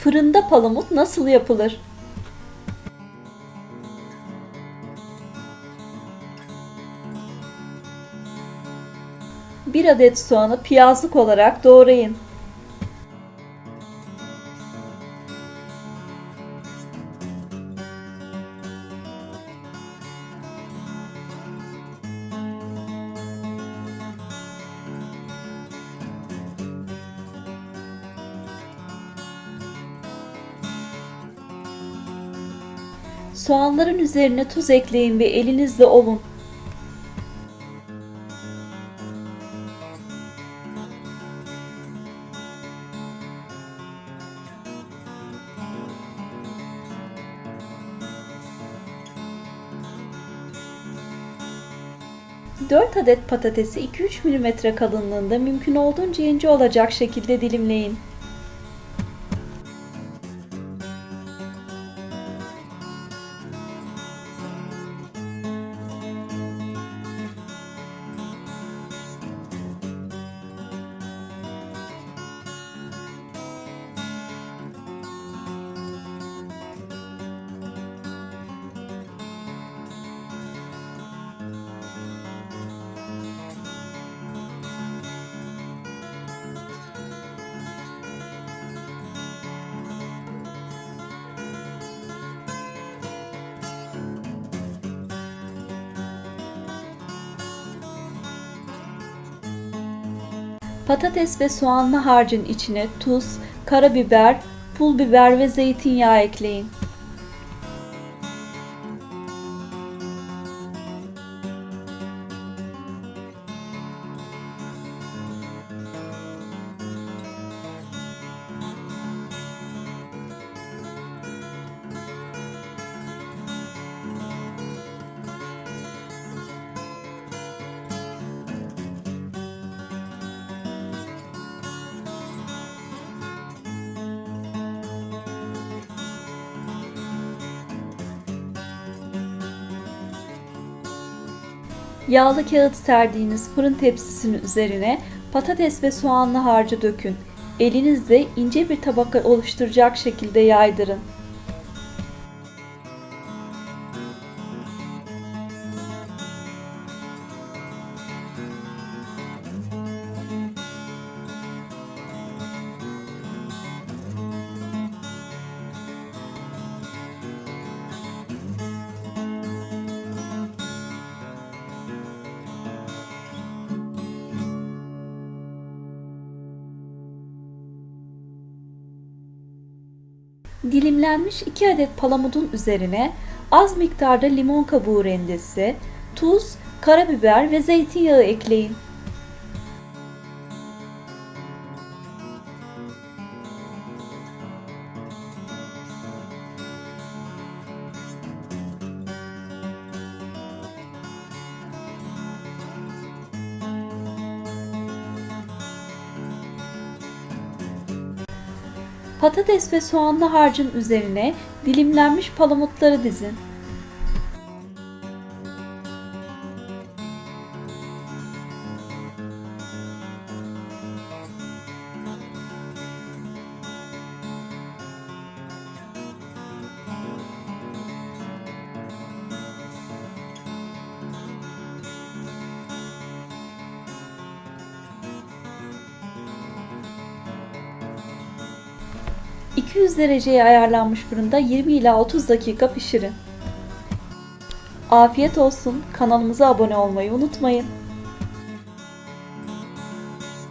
Fırında palamut nasıl yapılır? 1 adet soğanı piyazlık olarak doğrayın. Soğanların üzerine tuz ekleyin ve elinizle ovun. Dört adet patatesi 2-3 mm kalınlığında mümkün olduğunca ince olacak şekilde dilimleyin. Patates ve soğanlı harcın içine tuz, karabiber, pul biber ve zeytinyağı ekleyin. Yağlı kağıt serdiğiniz fırın tepsisinin üzerine patates ve soğanlı harcı dökün. Elinizle ince bir tabaka oluşturacak şekilde yaydırın. Dilimlenmiş 2 adet palamudun üzerine az miktarda limon kabuğu rendesi, tuz, karabiber ve zeytinyağı ekleyin. Patates ve soğanlı harcın üzerine dilimlenmiş palamutları dizin. ...200 dereceye ayarlanmış fırında 20 ila 30 dakika pişirin. Afiyet olsun. Kanalımıza abone olmayı unutmayın.